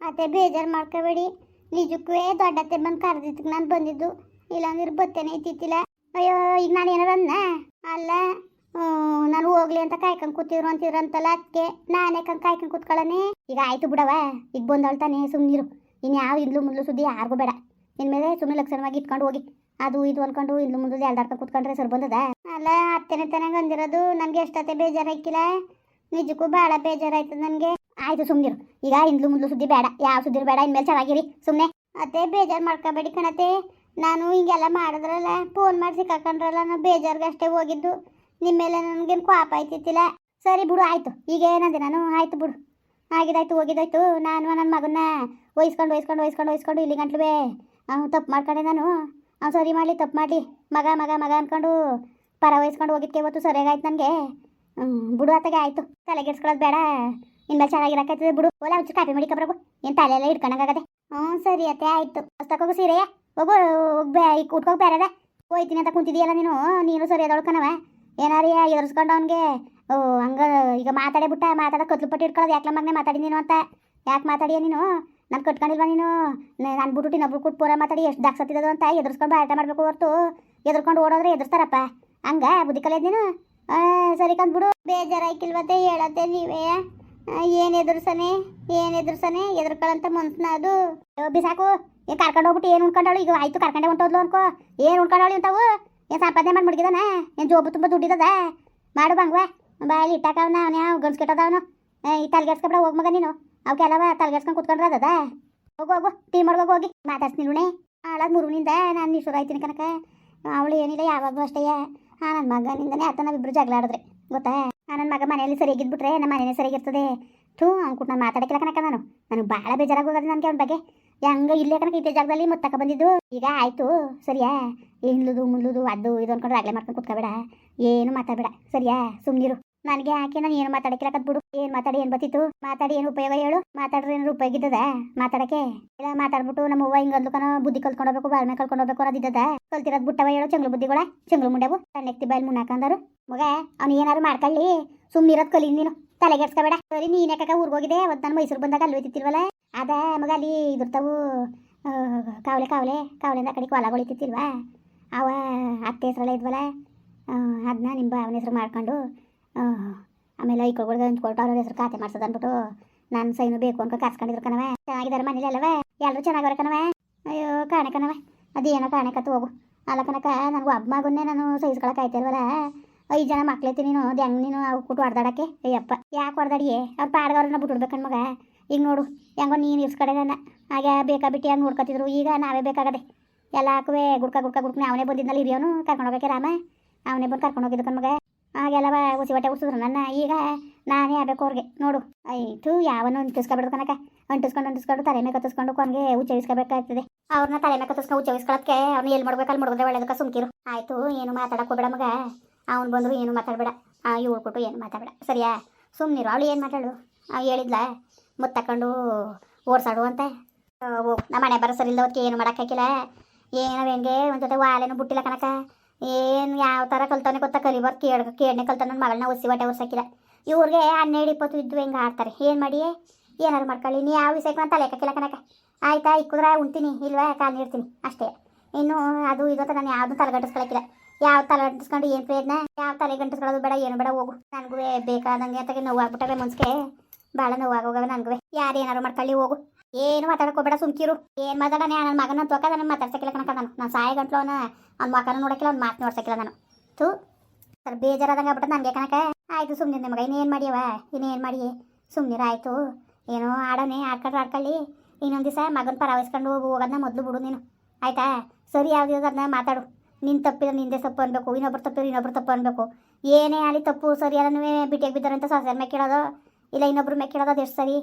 ಅತ್ತೆ ಬೇಜಾರು ಮಾಡ್ಕೋಬೇಡಿ. ನಿಜಕ್ಕೂ ದೊಡ್ಡತ್ತೆ ಬಂದು ಕರೆದಿದ್ದಕ್ಕೆ ನಾನು ಬಂದಿದ್ದು. ಇಲ್ಲಾಂದ್ರೆ ಬತ್ತೇನೆ ಇತ್ತಿತ್ತಿಲ್ಲ ಅಯ್ಯೋ, ಈಗ ನಾನು ಏನಾರ ಅನ್ನ ಅಲ್ಲ ನಾನು ಹೋಗ್ಲಿ ಅಂತ ಕಾಯ್ಕೊಂಡು ಕೂತಿದ್ರು ಅಂತಿದ್ರು ಅಂತಲ್ಲ ಅದಕ್ಕೆ ನಾನೇ ಕಂಗೆ ಕಾಯ್ಕೊಂಡು ಕೂತ್ಕೊಳ್ಳನೆ? ಈಗ ಆಯ್ತು ಬಿಡವ ಈಗ ಬಂದಳ್ತಾನೆ ಸುಮ್ಮನಿರು ಇನ್ಯಾವ ಇದ್ಲು ಮುಂದ್ಲು ಸುದ್ದಿ ಯಾರಿಗೂ ಬೇಡ. ಇನ್ಮೇಲೆ ಸುಮ್ಮನೆ ಲಕ್ಷಣವಾಗಿ ಇಟ್ಕೊಂಡು ಹೋಗಿ. ಅದು ಇದು ಅನ್ಕೊಂಡು ಇದ್ಲು ಮುಂದೆ ಎಲ್ದಾಡ್ಕೊಂಡು ಕೂತ್ಕೊಂಡ್ರೆ ಸರ್ ಬಂದದ? ಅಲ್ಲ, ಅತ್ತೆನೆ ತನಗ ಅಂದಿರೋದು. ನನಗೆ ಎಷ್ಟತ್ತೆ ಬೇಜಾರಾಯ್ಕಿಲ್ಲ ನಿಜಕ್ಕೂ ಭಾಳ ಬೇಜಾರಾಯ್ತದ ನನಗೆ. ಆಯ್ತು ಸುಮ್ಮನಿರು ಈಗ ಹಿಂದ್ಲು ಮುಂದ್ಲು ಸುದ್ದಿ ಬೇಡ. ಯಾವ ಸುದ್ದಿ ಬೇಡ. ಇನ್ಮೇಲೆ ಚೆನ್ನಾಗಿರಿ. ಸುಮ್ಮನೆ ಅದೇ ಬೇಜಾರು ಮಾಡ್ಕೋಬೇಡಿ ಕಣತೆ ನಾನು ಹಿಂಗೆಲ್ಲ ಮಾಡಿದ್ರಲ್ಲ ಫೋನ್ ಮಾಡಿ ಸಿಕ್ಕಾಕೊಂಡ್ರಲ್ಲ, ನಾನು ಬೇಜಾರ್ಗೆ ಅಷ್ಟೇ ಹೋಗಿದ್ದು. ನಿಮ್ಮೇಲೆ ನನಗೇನು ಕ್ವಾಪ ಆಯ್ತಿತ್ತಿಲ್ಲ. ಸರಿ ಬಿಡು, ಆಯಿತು. ಈಗ ಏನಂದೆ ನಾನು? ಆಯ್ತು ಬಿಡು. ಆಗಿದಾಯ್ತು, ಹೋಗಿದಾಯ್ತು. ನಾನು ನನ್ನ ಮಗನ್ನ ಒಯ್ಸ್ಕೊಂಡು ಒಯ್ಸ್ಕೊಂಡು ಒಯ್ಸ್ಕೊಂಡು ಒಯ್ಸ್ಕೊಂಡು ಇಲ್ಲಿ ಗಂಟ್ಲುವೆ ತಪ್ಪು ಮಾಡ್ಕೊಂಡೆ ನಾನು. ಅವ್ನು ಸರಿ ಮಾಡಲಿ, ತಪ್ಪು ಮಾಡಲಿ. ಮಗ ಮಗ ಮಗ ಅಂದ್ಕೊಂಡು ಪರ ವಹಿಸ್ಕೊಂಡು ಹೋಗಿದ್ಕೆ ಇವತ್ತು ಸರಿಯಾಗಾಯ್ತು ನನಗೆ. ಬಿಡು ಆತಗೆ ಆಯಿತು. ತಲೆಗೆಡ್ಸ್ಕೊಳ್ಳೋದು ಬೇಡ. ಇನ್ಮೇಲೆ ಚೆನ್ನಾಗಿರಕೈತದೆ ಬಿಡು. ಓಲಾ ಒಂಚೂರು ಕಾಪಿ ಮಾಡಿ ಕಬ್ರಗು ಏನು ತಲೆಯೆಲ್ಲ ಹಿಡ್ಕೊಂಡಾಗದೆ ಹ್ಞೂ, ಸರಿ ಅತ್ತೆ, ಆಯಿತು. ಹೊಸ್ತಕ್ಕೋಗು ಸೀರೆಯ ಹೋಗು ಬೇ ಈಗ ಉಟ್ಕೋಗಿ ಬೇರೆದ ಹೋಯ್ತೀನಿ ಅಂತ ಕುಂತಿದೀಯಲ್ಲ ನೀನು? ನೀನು ಸರಿ ಅದೊಳ್ಕನವ ಏನಾರೇ ಎದುರಿಸ್ಕೊಂಡು ಅವನಿಗೆ? ಓ, ಹಂಗ ಈಗ ಮಾತಾಡೇ ಬಿಟ್ಟ ಮಾತಾಡ ಕತ್ಲು ಪಟ್ಟಿ ಇಟ್ಕೊಳ್ಳೋದು ಯಾಕೆ ಮಗನೇ ಮಾತಾಡಿ ನೀನು ಅಂತ? ಯಾಕೆ ಮಾತಾಡಿಯ ನೀನು? ನಾನು ಕಟ್ಕೊಂಡಿಲ್ವಾ ನೀನು? ನಾನು ಬಿಟ್ಟು ಇನ್ನೊಬ್ರು ಕೊಟ್ಟು ಪೂರ ಮಾತಾಡಿ ಎಷ್ಟು ದಾಕ್ಸತ್ತಿದ್ದು ಅಂತ ಎದುರಿಸ್ಕೊಂಡು ಬಾಟ ಮಾಡಬೇಕು ಹೊರ್ತು. ಎದುರ್ಕೊಂಡು ಓಡೋದ್ರೆ ಎದುರ್ಸ್ತಾರಪ್ಪ. ಹಂಗ, ಬುದ್ಧಿ ಕಲಿಯೋದು ನೀನು? ಸರಿ ಕಂದ್ಬಿಡು. ಬೇಜಾರಾಯ್ಕಿಲ್ವತ್ತೆ, ಹೇಳತ್ತೆ ನೀವೇ? ಏನು ಎದುರ್ಸನೆ? ಏನು ಎದುರ್ಸನೆ? ಎದುರ್ಕೊಳ್ಳಂತ ಮನ್ಸನ ಅದು. ಬಿಸಾಕು ಏನ್ ಕರ್ಕೊಂಡು ಹೋಗ್ಬಿಟ್ಟು ಏನು ಉಣ್ಕೊಂಡಾಳು? ಈಗ ಆಯ್ತು, ಕರ್ಕೊಂಡೆ ಹೊಂಟೋದ್ಲು ಅನ್ಕೋ. ಏನು ಉಣ್ಕೊಂಡಾಳು ಇಂಥವು? ಏನು ಸಂಪಾದನೆ ಮಾಡಿ ಮುಡ್ಗಿದಾನ? ಏನ್ ಜೋಬು ತುಂಬ ದುಡ್ಡಿದದ? ಮಾಡು ಬಂಗ್ವಾ. ಬಾಯಲ್ಲಿ ಇಟ್ಟಾಕವನ ಅವನ ಯಾವ ಗನ್ಸ್ ಕೆಟ್ಟದವನು? ಈ ತಲೆಗೆಡ್ಸ್ಕೊಬಿಡ ಹೋಗ್ ಮಗ ನೀನು. ಅವಕ್ಕೆಲ್ಲವ ತಲೆಗೆಡ್ಸ್ಕೊಂಡು ಕುತ್ಕೊಂಡ್ರೆ ಅದ ಹೋಗು ಹೋಗು. ಟೀ ಮಾಡ್ಬೇಕು ಹೋಗಿ ಮಾತಾಡ್ಸ್ನಿರುಣೆ ಹಾಳಾದ ಮುರುನಿಂದ ನಾನು ಶುರು ಆಯ್ತೀನಿ ಕನಕ ಅವಳು ಏನಿಲ್ಲ, ಯಾವಾಗಲೂ ಅಷ್ಟೇ. ಆ ನನ್ನ ಮಗನಿಂದನೇ ಆತ ನಾವಿಬ್ರು ಜಗಳ ಆಡಿದ್ರೆ ಗೊತ್ತಾ? ನನ್ನ ಮಗ ಮನೆಯಲ್ಲಿ ಸರಿಯಾಗಿದ್ಬಿಟ್ರೆ ನಮ್ಮ ಮನೇನೇ ಸರಿಯಾಗಿರ್ತದೆ. ಥೂ ಅಂದ್ಬಿಟ್ಟು ನಾನು ಮಾತಾಡಕ್ಕಿಲ್ಲ ನಾನು. ನನಗೆ ಭಾಳ ಬೇಜಾರಾಗಿ ಹೋಗೋದು ನನಗೆ ಅವನ ಬಗ್ಗೆ. ಹೆಂಗ ಇಲ್ಲೇ ಕನಕ ಇದೇ ಜಾಗದಲ್ಲಿ ಮುತ್ತಕ ಬಂದಿದ್ದು. ಈಗ ಆಯಿತು, ಸರಿಯಾ? ಹಿಂದ್ಲುದು ಮುಲ್ಲುದು ಅದು, ಇದು ಅನ್ಕೊಂಡು ಆಗಲೇ ಮಾಡ್ಕೊಂಡು ಕುತ್ಕೋಬೇಡ. ಏನು ಮಾತಾಡಬೇಡ, ಸರಿಯಾ? ಸುಮ್ಮನಿರು ನನಗೆ ಯಾಕೆ ನಾನು ಏನು ಮಾತಾಡಕ್ಕಿಲ್ಲ ಕತ್ಬಿಡು ಏನು ಮಾತಾಡಿ, ಏನು ಬತ್ತಿತ್ತು? ಮಾತಾಡಿ, ಏನು ಉಪಯೋಗ ಹೇಳು? ಮಾತಾಡ್ರೆ ಏನಾರು ಉಪಯೋಗ ಇದ್ದದ ಮಾತಾಡಕ್ಕೆ? ಇಲ್ಲ, ಮಾತಾಡ್ಬಿಟ್ಟು ನಮ್ಮ ಅವ್ವ ಹಿಂಗಂದ್ಲು ಕಣ, ಬುದ್ಧಿ ಕಲ್ತ್ಕೊಂಡು ಹೋಗ್ಬೇಕು, ಬಾಳ್ಮೆ ಕಲ್ತ್ಕೊಂಡು ಹೋಗ್ಬೇಕು ಅನ್ನೋದಿದ್ದದ ಕಲ್ತಿರೋದು ಬಿಟ್ಟವ ಹೇಳು, ಚಂಗ್ಳು ಬುದ್ಧಿಗಳ, ಚಂಗ್ಳು ಮುಂಡೆವು. ಸಣ್ಣಕ್ತಿ ಬಾಯಲ್ಲಿ ಮುನ್ನಾಕಂದರು ಮಗ, ಅವ್ನು ಏನಾದ್ರು ಮಾಡ್ಕೊಳ್ಳಿ. ಸುಮ್ಮನಿರೋದು ಕಲಿ ನೀನು. ತಲೆಗೆಡ್ಸ್ಕೋಬೇಡ ಸರಿ, ನೀನು ಯಾಕ ಊರಿಗೆ ಹೋಗಿದೆ ಅವತ್ತು ನಾನು ಮೈಸೂರು ಬಂದಾಗ ಅಲ್ಲಿ ಹೋಯ್ತಿತ್ತಿಲ್ವಲ್ಲ ಅದ ಮಗ, ಅಲ್ಲಿ ಇದಿರ್ತಾವು ಕಾವಲೆ ಕಾವಲೆ ಕಾವಲೆ, ಕಾವಲೆಯಿಂದ ಕಡೆ ಕಡೆಗೆ ಹೊಲಗಳಿತ್ತಿಲ್ವಾ ಅವ ಅತ್ತೆ ಹೆಸರಲ್ಲ ಇದ್ವಲ್ಲ ಅದನ್ನ ನಿಮ್ಮ ಅವನ ಹೆಸ್ರು ಮಾಡ್ಕೊಂಡು ಆಮೇಲೆ ಐಕೊಳ್ಗಳ್ಗೆ ಅಂದ್ಕೊಟ್ಟು ಹೆಸರು ಖಾತೆ ಮಾಡ್ಸೋದು ಅಂದ್ಬಿಟ್ಟು ನಾನು ಸೈನು ಬೇಕು ಅನ್ಕೊ, ಕಾಸ್ಕೊಂಡಿದ್ರು ಕಣವೆ ಚೆನ್ನಾಗಿದ್ದಾರೆ ಮನೇಲಿ ಅಲ್ಲವೇ ಎಲ್ಲರೂ ಚೆನ್ನಾಗವ್ರೆ ಕಣವೆ ಅಯ್ಯೋ, ಕಾಣೆ ಕಣವೆ ಅದೇನೋ ಕಾಣೆ ಕತ್ತು ಹೋಗು. ಅಲ್ಲ ಕನಕ ನನಗೆ ಒಬ್ಬ ಮಗುನ್ನೇ ನಾನು ಸಹಿಸ್ಕೊಳಕ್ಕೆ ಆಯ್ತಿಲ್ವಲ್ಲ? ಐದು ಜನ ಮಕ್ಳೈತಿ ನೀನು, ಅದು ಹೆಂಗೆ ನೀನು ಅವು ಕೊಟ್ಟು ಹೊಡೆದಾಡಕ್ಕೆ? ಅಯ್ಯಪ್ಪ. ಯಾಕೆ ಹೊಡೆದಾಡಿ ಅವ್ರು ಪಾಡ್ಗವ್ರನ್ನ ಬಿಟ್ಬಿಡ್ಬೇಕನ್ ಮಗ ಈಗ ನೋಡು, ಹೆಂಗೋ ನೀನು ಇರ್ಸ್ಕಡೆ ನನ್ನ. ಹಾಗೆ ಬೇಕಾ ಬಿಟ್ಟು ಹೆಂಗೆ ನೋಡ್ಕೊತಿದ್ರು, ಈಗ ನಾವೇ ಬೇಕಾಗದೆ. ಎಲ್ಲ ಹಾಕುವೆ ಗುಡ್ಕ ಗುಡ್ಕ ಗುಡ್ಕ ಅವನೇ ಬಂದಿದ್ನಲ್ಲಿ ಹಿರಿಯೋನು ಕರ್ಕೊಂಡು ಹೋಗಕ್ಕೆ ರಾಮ? ಅವನೇ ಬಂದು ಕರ್ಕೊಂಡು ಹೋಗಿದ್ದು ಮಗ ಆಗೆಲ್ಲವ ಉಸಿ ಹೊಟ್ಟೆ ಉಸಿದ್ರು ನನ್ನ ಈಗ ನಾನೇ ಆಗಬೇಕು ಅವ್ರಿಗೆ ನೋಡು. ಆಯ್ತು ಯಾವನ್ನೂ ಅಂಟಿಸ್ಕೊಬಿಡ್ದು ಕನಕ ಅಂಟಿಸ್ಕೊಂಡು ಅಂಟಿಸ್ಕೊಂಡು ತಲೆ ಮೇಲೆ ಕತ್ತಿಸ್ಕೊಂಡು ಕೊನೆಗೆ ಉಚ್ಚರಿಸ್ಕೋಬೇಕಾಗ್ತದೆ. ಅವ್ರನ್ನ ತಲೆ ಮೇಲೆ ಕತ್ತಿಸ್ಕೊಂಡು ಉಚ್ಚರಿಸ್ಕೊಳಕ್ಕೆ ಅವ್ನು ಎಲ್ಲಿ ಮಾಡ್ಬೇಕು, ಅಲ್ಲಿ ಮಾಡಿದ್ರೆ ಒಳ್ಳೆದಕ್ಕೆ ಸುಮ್ಕಿರು. ಆಯಿತು, ಏನು ಮಾತಾಡಕ್ಕೆ ಹೋಗ್ಬೇಡ ಮಗ. ಅವ್ನು ಬಂದರು ಏನು ಮಾತಾಡಬೇಡ. ಇವ್ಳು ಕೊಟ್ಟು ಏನು ಮಾತಾಡಬೇಡ. ಸರಿಯಾ? ಸುಮ್ಮನಿರು ಅವಳು ಏನು ಮಾತಾಡು ಹೇಳಿದ್ಲ? ಮುತ್ತು ತಕೊಂಡು ಓಡ್ಸಾಡು ಅಂತ? ನಮ್ಮ ಮನೆ ಬರೋ ಸರಿ ಇಲ್ದವಕ್ಕೆ ಏನು ಮಾಡೋಕ್ಕಾಗಿಲ್ಲ ಏನೋ ಹೆಂಗೆ ಒಂದು ಜೊತೆ ವಾಲೇನು ಬಿಟ್ಟಿಲ್ಲ ಕನಕ ಏನು ಯಾವ ಥರ ಕಲ್ತಾನೆ ಗೊತ್ತಾ ಕಲಿಬಾರ್ ಕೇಳ ಕೇಳನೆ ಕಲ್ತಾನೆ ನನ್ನ ಮಗಳನ್ನ ಒಸಿ ಹೊಟ್ಟೆ ಒರ್ಸಾಕಿಲ್ಲ ಇವ್ರಿಗೆ ಹನ್ನೆರಡು ಇಪ್ಪತ್ತು ಇದ್ದು ಹೆಂಗೆ ಆಡ್ತಾರೆ. ಏನು ಮಾಡಿ? ಏನಾರು ಮಾಡ್ಕೊಳ್ಳಿ. ನೀ ಯಾವ ವಿಷಯಕ್ಕೆ ಅಂತ ತಲೆ ಹಾಕಿಲ್ಲ ಕನಕ ಆಯ್ತಾ ಇಕ್ಕಿದ್ರೆ ಉಣ್ತೀನಿ. ಇಲ್ವಾ, ಕಾಲು ನೀಡ್ತೀನಿ ಅಷ್ಟೇ. ಇನ್ನು ಅದು ಇದು ಅಂತ ನಾನು ಯಾವುದು ತಲೆಗಟ್ಟಿಸ್ಕೊಳಕ್ಕಿಲ್ಲ ಯಾವ ತಲೆ ಗಂಟಿಸ್ಕೊಂಡು ಏನು ಪ್ರಯತ್ನ? ಯಾವ ತಲೆ ಗಂಟಿಸ್ಕೊಳ್ಳೋದು ಬೇಡ, ಏನು ಬೇಡ, ಹೋಗು. ನನಗೂ ಬೇಕಾದಂಗೆ ಅಂತ ನೋವು ಆಗ್ಬಿಟ್ಟವೆ ಮನ್ಸಿಗೆ. ಭಾಳ ನೋವಾಗೋಗವೆ ನನಗೂ ಯಾರು ಏನಾರು ಮಾಡ್ಕೊಳ್ಳಿ ಹೋಗು. ಏನು ಮಾತಾಡ್ಕೋಬೇಡ ಸುಮ್ಕಿರು. ಏನು ಮಾತಾಡನೆ ನನ್ನ ಮಗನ ತೋಕ ನನ್ನ ಮಾತಾಡ್ಸಕ್ಕಿಲ್ಲ ಕಣಕ ನಾನು. ನಾನು ಸಾಯ ಗಂಟ್ಲು ಅವನ, ಅವ್ನ ಮಗನ ನೋಡಕ್ಕಿಲ್ಲ ಅವ್ನ ಮಾತು ನೋಡ್ಸಕ್ಕಿಲ್ಲ ನಾನು. ಥೂ, ಸರ್ ಬೇಜಾರಾದಂಗೆ ಆಗ್ಬಿಟ್ಟು ನನಗೆ ಕಣಕ ಆಯಿತು ಸುಮ್ಮನೆ ನಿಮಗೆ, ಇನ್ನೇನು ಮಾಡಿಯವ? ಇನ್ನೇನು ಮಾಡಿ ಸುಮ್ಮನೆ ಆಯ್ತು. ಏನೋ ಆಡೋನೆ ಆಡ್ಕೊಂಡು ಆಡ್ಕೊಳ್ಳಿ. ಇನ್ನೊಂದು ದಿವಸ ಮಗನ ಪರ ವಹಿಸ್ಕೊಂಡು ಹೋಗೋದನ್ನ ಮೊದಲು ಬಿಡು ನೀನು. ಆಯ್ತಾ? ಸರಿ ಯಾವ್ದು ಅದನ್ನ ಮಾತಾಡು. ನಿನ್ನ ತಪ್ಪಿದ್ರೆ ನಿಂದೆ ತಪ್ಪು ಅನ್ಬೇಕು, ಇನ್ನೊಬ್ರು ತಪ್ಪಿದ್ರೆ ಇನ್ನೊಬ್ರು ತಪ್ಪು ಅನ್ಬೇಕು. ಏನೇ ಆಗಲಿ ತಪ್ಪು, ಸರಿ ಅದನ್ನೇ ಬಿಟ್ಟಿಗೆ ಬಿದ್ದಾರೆ ಅಂತ ಮೇಲೆ ಕೇಳೋದು. ಇಲ್ಲ, ಇನ್ನೊಬ್ರು ಮೇಲೆ ಕೇಳೋದು ಸರಿ?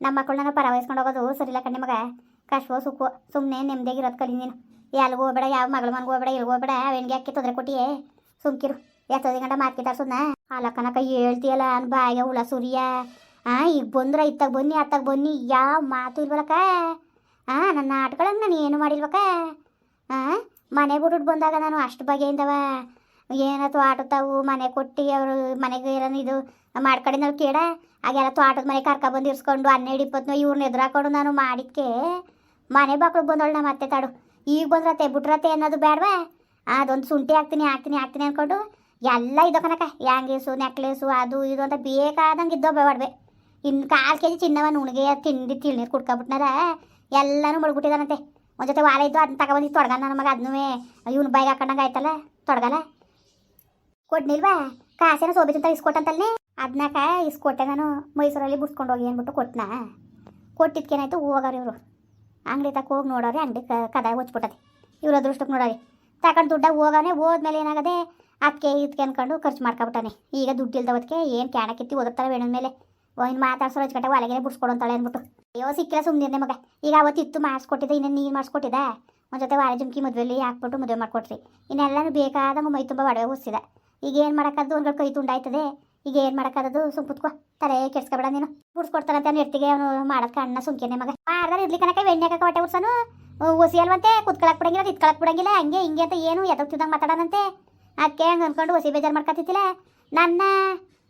ನಮ್ಮ ಮಕ್ಕಳನ್ನ ಪರವಹಿಸ್ಕೊಂಡು ಹೋಗೋದು ಸರಿ ಇಲ್ಲ ಕಣ್ಣೆ ಮಗ. ಕಷ್ಟವೋ ಸುಖವೋ ಸುಮ್ಮನೆ ನೆಮ್ಮದಿಯಾಗಿರೋದು ಕಲಿ ನೀನು. ಎಲ್ಲಿಗೆ ಹೋಗ್ಬೇಡ, ಯಾವ ಮಗಳ ಮನೆಗೆ ಹೋಗ್ಬೇಡ ಎಲ್ಲಿ ಹೋಗ್ಬೇಡ ಅವೆನ್ಗೆ ಅಕ್ಕಿ ತೊಂದರೆ ಕೊಟ್ಟಿಯೇ? ಸುಮ್ಕಿರು ಎತ್ತೋದಿ ಗಂಟ ಮಾರ್ಕಿತಾರ್ಸೋದ್ನ ಹಾಲ ಕನಕ ಹೇಳ್ತೀಯಲ್ಲ, ಅನ್ ಬಾಯ ಹುಳ ಸುರಿಯ? ಆ, ಈಗ ಬಂದ್ರೆ ಇತ್ತಾಗ ಬನ್ನಿ, ಅತ್ತಾಗ ಬನ್ನಿ, ಯಾವ ಮಾತು ಇಲ್ವಲ್ಲಕ್ಕ ಆ ನನ್ನ ಆಟಗಳನ್ನ ನಾನು ಏನು ಮಾಡಿಲ್ವಕ್ಕ ಆ, ಮನೆ ಬಿಟ್ಬಿಟ್ಟು ಬಂದಾಗ ನಾನು ಅಷ್ಟು ಬಗೆಯಿಂದವ. ಏನೋ ತೋಟದವು, ಮನೆ ಕೊಟ್ಟು ಅವರು ಮನೆಗೆ ಏನೋ ಇದು ಮಾಡ್ಕೊಂಡಿದ್ದವ್ರು ಕೇಡ? ಆಗೆಲ್ಲ ತೋಟದ ಮನೆ ಕರ್ಕ ಬಂದು ಇರ್ಸ್ಕೊಂಡು ಹನ್ನೆರಡು ಇಪ್ಪತ್ತು ಇವ್ರನ್ನ ಎದುರಾಕೊಂಡು ನಾನು ಮಾಡಿದ್ಕೆ. ಮನೆ ಬಾಕ್ಳು ಬಂದವಳು ನಮ್ಮ ಅತ್ತೆ ತಾಡು ಈಗ ಬಂದ್ರತೆ ಬಿಟ್ರತೆ ಅನ್ನೋದು ಬೇಡವಾ ಅದೊಂದು ಶುಂಠಿ ಹಾಕ್ತೀನಿ ಹಾಕ್ತೀನಿ ಹಾಕ್ತೀನಿ ಅಂದ್ಕೊಂಡು ಎಲ್ಲ ಇದು ಕನಕ ಯಾಂಗೀಸು ನೆಕ್ಲೇಸು, ಅದು, ಇದು ಅಂತ ಬೇಕಾದಂಗೆ ಇದ್ದೋ ಬೇಡವೆ ಇನ್ನು ಕಾಲು ಕೆ ಜಿ ಚಿನ್ನವ ನುಣ್ಗೆ ತಿಂಡಿ ತಿಳ್ನೀರು ಕುಡ್ಕೊಬಿಟ್ನಾರ ಎಲ್ಲನೂ ಮಡ್ಬಿಟ್ಟಿದಾನಂತೆ ಒಂದು ಜೊತೆ ವಾರ ಇದ್ದು ಅದನ್ನ ತಗೊಬಂದು ತೊಡಗ ನನ್ನ ಮಗ ಅದನ್ನೂ ಇವ್ನು ಬೈಗೆ ಹಾಕೊಂಡಂಗೆ ಆಯ್ತಲ್ಲ, ತೊಡಗಲ್ಲ? ಕೊಡ್ನಿಲ್ವಾ? ಕಾಸಿನ ಸೋಬಿ ಚಿಂತ ಇಸ್ಕೊಟ್ಟಂತಲ್ಲಿ? ಅದನ್ನಾಕ ಇಸ್ಕೊಟ್ಟೆ ನಾನು ಮೈಸೂರಲ್ಲಿ ಬಿಡ್ಸ್ಕೊಂಡು ಹೋಗಿ ಅಂದ್ಬಿಟ್ಟು ಕೊಟ್ಟನಾ ಕೊಟ್ಟಿದ್ಕೇನಾಯ್ತು? ಹೋಗೋರು ಇವರು. ಅಂಗಡಿ ತಕ್ಕ ಹೋಗಿ ನೋಡೋರಿ ಅಂಗಡಿ ಕದ ಹೊಚ್ಬಿಟ್ಟದೆ. ಇವ್ರ ಅದೃಷ್ಟಕ್ಕೆ ನೋಡೋರಿ ತಗೊಂಡು ದುಡ್ಡ ಹೋಗೋನೆ ಹೋದ್ಮೇಲೆ ಏನಾಗದೆ ಅದಕ್ಕೆ ಇದಕ್ಕೆ ಅಂದ್ಕೊಂಡು ಖರ್ಚು ಮಾಡ್ಕೊಬಿಟ್ಟಾನೆ ಈಗ ದುಡ್ಡು ಏನು ಕ್ಯಾಣಕ್ಕಿತ್ತಿ ಓದುತ್ತಾರೆ ಬೇಣದ ಮೇಲೆ ಇನ್ನು ಮಾತಾಡ್ಸೋ ಹಚ್ಕಟ್ಟೆ ಒಳಗೆ ಬಿಡ್ಸ್ಕೊಡು ಅಂತಾಳೆ ಅಂದ್ಬಿಟ್ಟು. ಅಯ್ಯೋ, ಸಿಕ್ಕಿಲ್ಲ ಸುಮ್ಮನೆ ಮಗ. ಈಗ ಅವತ್ತಿತ್ತು ಮಾಡಿಸ್ಕೊಟ್ಟಿದ್ದೆ, ಇನ್ನೇನು ನೀನು ಮಾಡಿಸ್ಕೊಟ್ಟಿದ್ದೆ? ಒಂದು ಜೊತೆ ವಾರ ಜುಮ್ಕಿ ಮದುವೆಲಿ ಹಾಕ್ಬಿಟ್ಟು ಮದುವೆ ಮಾಡಿಕೊಟ್ರಿ. ಇನ್ನೆಲ್ಲನೂ ಬೇಕಾದಂಗೆ ಮೈ ತುಂಬ ಒಡವೆ ಹೊಸಿದ ಈಗ ಏನು ಮಾಡೋಕ್ಕಾದ್ದು? ಒಂದು ಕೈ ತುಂಡಾಯ್ತದೆ ಈಗ ಏನು ಮಾಡೋಕ್ಕಾದದು ಸುಮ್ ಕುತ್ಕೋ. ತಲೆ ಕೆಡ್ಸ್ಕೊಬೇಡ ನೀನು. ಬಿಡ್ಸ್ಕೊಡ್ತಾರಂತೆ ಅವ್ನು ಎರ್ತಿಗೆ ಅವನು ಮಾಡೋದಕ್ಕೆ ಅಣ್ಣ ಸುಮ್ಕೆನೆ ಮಗ. ಮಾಡ್ದಾರ ಇರ್ಲಿ ಕನಕ ಎಣ್ಣೆ ಕಾಕ ಹೊಟ್ಟೆ ಉರ್ಸನು. ಒಸಿ ಅಲ್ವಂತೆ. ಕುತ್ಕೊಳಕ್ ಬಿಡಂಗಿಲ್ಲ, ಇತ್ಕೊಳಕ್ ಬಿಡಂಗಿಲ್ಲ. ಹಂಗೆ, ಹಿಂಗೆ ಅಂತ ಏನು ಎದಕ್ತಿದ್ದಂಗೆ ಮಾತಾಡೋಣಂತೆ. ಅದಕ್ಕೆ ಹಂಗೆ ಅಂದ್ಕೊಂಡು ಹೊಸಿ ಬೇಜಾರು ಮಾಡ್ಕೊತಿತ್ತಿಲ್ಲ ನನ್ನ,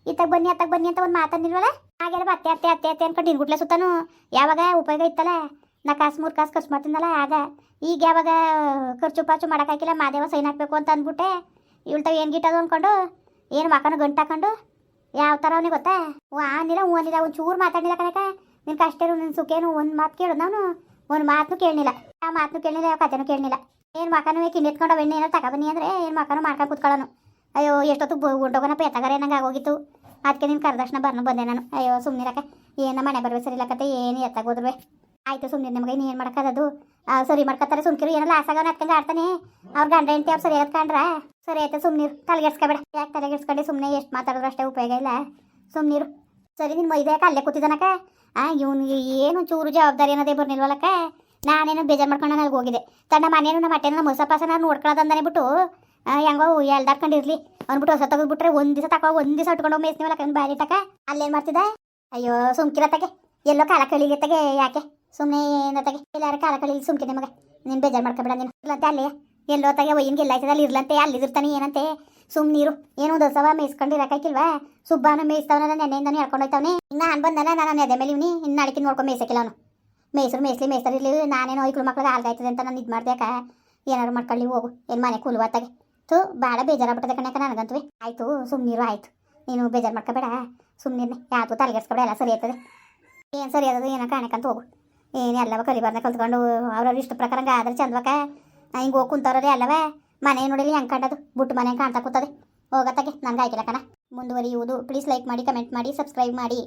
ಇತ್ತಾಗ ಬನ್ನಿ, ಅತ್ತಾಗ ಬನ್ನಿ ಅಂತ ಒಂದು ಮಾತಂದಿಲ್ವಲ್ಲ ಹಾಗೆಲ್ಲ ಅತ್ತೆ ಅತ್ತೆ ಅತ್ತೆ ಅತ್ತೆ ಅನ್ಕೊಂಡು ನಿನ್ಗುಟ್ಲೆ ಸುತ್ತಾನು. ಯಾವಾಗ ಉಪಯೋಗ ಇತ್ತಲ್ಲ ನಾ ಕಾಸು ಮೂರು ಕಾಸು ಖರ್ಚು ಮಾಡ್ತೀನಲ್ಲ ಆಗ. ಈಗ ಯಾವಾಗ, ಖರ್ಚು ಪಾಚು ಮಾಡೋಕ್ಕಾಗಿಲ್ಲ ಮಾದೇವ ಸೈನ್ ಹಾಕಬೇಕು ಅಂತ ಅಂದ್ಬಿಟ್ಟೆ. ಇವಳ್ತಾವ ಏನು ಗಿಟ್ಟದು ಅಂದ್ಕೊಂಡು ಏನು ಮಕ್ಕನ ಗಂಟು ಹಾಕೊಂಡು? ಯಾವ ಥರ ಅವನಿಗೆ ಗೊತ್ತಾ? ಹ್ಞೂ ಅನಿಲ್ಲ ಒಂದು ಚೂರು ಮಾತಾಡಲಿಲ್ಲ ಕಣಕ ನಿನ್ನ ಕಷ್ಟ ಇರು ನಿನ್ನ ಸುಖೇನು ಒಂದು ಮಾತು ಕೇಳು ನಾನು. ಒಂದು ಮಾತನ್ನು ಕೇಳಲಿಲ್ಲ ಆ ಮಾತನ್ನು ಕೇಳಲಿಲ್ಲ ಯಾವ ಕಥೆನೂ ಕೇಳಲಿಲ್ಲ ಏನು ಮಕ್ಕನೂ ಕಿಂಡೆತ್ಕೊಂಡು ಎಣ್ಣೆ ಏನಾರು ತಗೊಬನ್ನಿ ಅಂದರೆ ಏನು ಮಕ್ಕನು ಮಾಡ್ಕೊಂಡು ಕೂತ್ಕೊಳ್ಳೋನು ಅಯ್ಯೋ, ಎಷ್ಟೊತ್ತು ಹೊಂಟೋಗೋಣ ಎತ್ತಗಾರ ನಂಗೆ ಆಗೋಗಿತ್ತು. ಅದಕ್ಕೆ ನಿನ್ನ ಕರೆದಕ್ಷಣ ಬರ್ನು ಬಂದೆ ನಾನು. ಅಯ್ಯೋ ಸುಮ್ಮನಿರಕ ಏನು ಮನೆ ಬರ್ಬೇಕು ಸರಿ ಕತೆ ಏನು ಎತ್ತಾಗೋದ್ವೆ ಆಯಿತು ಸುಮ್ಮನೆ ನಿಮಗೆ ಏನು ಮಾಡೋಕ್ಕದು ಸರಿ ಮಾಡ್ಕೊತಾರೆ, ಸುಮ್ಕಿರು. ಏನೋ ಲಾಸ್ ಹತ್ಕೊಂಡು ಆಡ್ತಾನೆ. ಅವ್ರ ಗಂಡ ಹೆಂಡತಿ, ಅವ್ರು ಸರಿ ಹತ್ಕೊಂಡ್ರ ಸರಿ ಆಯ್ತು ಸುಮ್ಮನಿರು ತಲೆಗೆಡ್ಸ್ಕೊಬೇಡ. ಯಾಕೆ ತಲೆಗೆಡ್ಸ್ಕೊಂಡು? ಸುಮ್ಮನೆ ಎಷ್ಟು ಮಾತಾಡಿದ್ರು ಅಷ್ಟೇ ಉಪಯೋಗ ಇಲ್ಲ. ಸುಮ್ನಿರು. ಸರಿ ನಿನ್ನ ಮೈದಾಕ ಅಲ್ಲೇ ಕೂತಿದ್ದಾನಕ್ಕ ಆ ಇವ್ನಿಗೆ ಏನು ಚೂರು ಜವಾಬ್ದಾರಿ ಅನ್ನೋದೇ ಬರ್ನಿಲ್ವಲ್ಲಕ್ಕ ನಾನೇನು ಬೇಜಾರು ಮಾಡ್ಕೊಂಡು ನಾನು ಹೋಗಿದೆ ತನ್ನ ಮನೇನು ನಮ್ಮ ಮೊಸ ನಮ್ಮ ಹೊಸ ನಾನು ನೋಡ್ಕೊಳ್ಳೋದಂದಾನೆ ಬಿಟ್ಟು ಹೆಂಗೋ ಎಲ್ದಾಡ್ಕೊಂಡಿರ್ಲಿ ಅಂದ್ಬಿಟ್ಟು ಹೊಸ ತೆಗೆದ್ಬಿಟ್ರೆ ಒಂದು ದಿವಸ ತಗೋ ಒಂದು ದಿವಸ ಉಟ್ಕೊಂಡು ಮೇಸ್ನಿವಲ್ಲ ಕಣ್ ಬಾರಿ ತಕ ಅಲ್ಲೇನು ಮಾಡ್ತಿದ್ದೆ? ಅಯ್ಯೋ, ಸುಮ್ಕಿರತ್ತಗೆ. ಎಲ್ಲೋ ಕಾಲ ಕಳಿಲಿತ್ತಗೆ ಯಾಕೆ? ಸುಮ್ಮನೆ ಏನತ್ತಾಗೆ ಎಲ್ಲಾರು ಕಾಲ ಕಳಿ ಸುಮ್ಕೆ ಮಗ ನೀನು ಬೇಜಾರು ಮಾಡ್ಕೊಬೇಡ, ನೀನು ಇಲ್ಲಂತೆ ಅಲ್ಲೇ. ಎಲ್ಲೋ ತಗೆ ಒಯ್ಯಿನ್ಗೆ ಎಲ್ಲ ಆಯ್ತದಲ್ಲಿ ಇರ್ಲಂತೆ, ಅಲ್ಲಿದಿರ್ತಾನೆ ಏನಂತೆ? ಸುಮ್ಮನೀರು ಏನೋ ಒಂದು ಹೊಸವ ಮೇಯ್ಸ್ಕೊಂಡು ಸುಬ್ಬಾನ ಸುಬ್ಬಾನು ಮೇಯ್ಸ್ತಾವನ ನೆನ್ನೆಯಿಂದಾನು ಹೇಳ್ಕೊಂಡು ಹೋಯ್ತಾವನೆ. ಇನ್ನು ನಾನು ಬಂದಲ್ಲ, ನಾನು ಅದೇ ಮೇಲೆ ಇವ್ನಿ ಇನ್ನು ಅಡಿಕೆ ನೋಡ್ಕೊಂಡು ಮೇಯ್ಸಕ್ಕಿಲ್ಲ ಅವನು. ಮೇಯ್ಸರು, ಮೇಯ್ಸ್ಲಿ, ಮೇಯ್ಸ್ತಾರೆ ಇರ್ಲಿ. ನಾನೇನೋ ಐಕ್ಳು ಮಕ್ಳಿಗೆ ಹಾಲ್ಗಾಯ್ತದೆ ಅಂತ ನಾನು ಇದು ಮಾಡ್ದೆಕ ಏನಾರು ಮಾಡ್ಕೊಳ್ಳಿ, ಹೋಗು. ಏನು ಮನೆ ಕುಲ್ವಾತಾಗೆ ತು ಭಾಳ ಬೇಜಾರಾಗ್ಬಿಟ್ಟದೆ ಕಣಕ ನನಗಂತೂ. ಆಯಿತು ಸುಮ್ಮನೀರು ಆಯಿತು. ನೀನು ಬೇಜಾರು ಮಾಡ್ಕೋಬೇಡ. ಸುಮ್ಮನೆ ಯಾವುದು ತಲೆಗೆಡ್ಸ್ಕೊಬೇಡ, ಎಲ್ಲ ಸರಿ ಆಯ್ತದೆ ಏನು ಸರಿ ಆದದು ಏನೋ ಕಾಣಕ್ಕಂತ ಹೋಗು. ಏನು ಎಲ್ಲವ ಕಲಿಬಾರ್ದ ಕಲ್ತ್ಕೊಂಡು ಅವ್ರವ್ರ ಇಷ್ಟ ಪ್ರಕಾರ ಆದ್ರೆ ಚಂದ್ವಕ ಹಿಂಗೆ ಹೋಗಿ ಕುಂತವ್ರೆ ಎಲ್ಲವ ಮನೆ ನೋಡಿಲಿ ಹೆಂಗೆ ಕಾಣದು ಬುಟ್ಟು ಮನೆ ಕಾಣ್ತಾ ಕೂತದೆ. ಹೋಗತ್ತಾಗೆ ನನಗೆ ಆಯ್ತಿಲ್ಲ ಕಣ. ಮುಂದುವರಿಯುವುದು. ಪ್ಲೀಸ್ ಲೈಕ್ ಮಾಡಿ ಕಮೆಂಟ್ ಮಾಡಿ ಸಬ್ಸ್ಕ್ರೈಬ್ ಮಾಡಿ.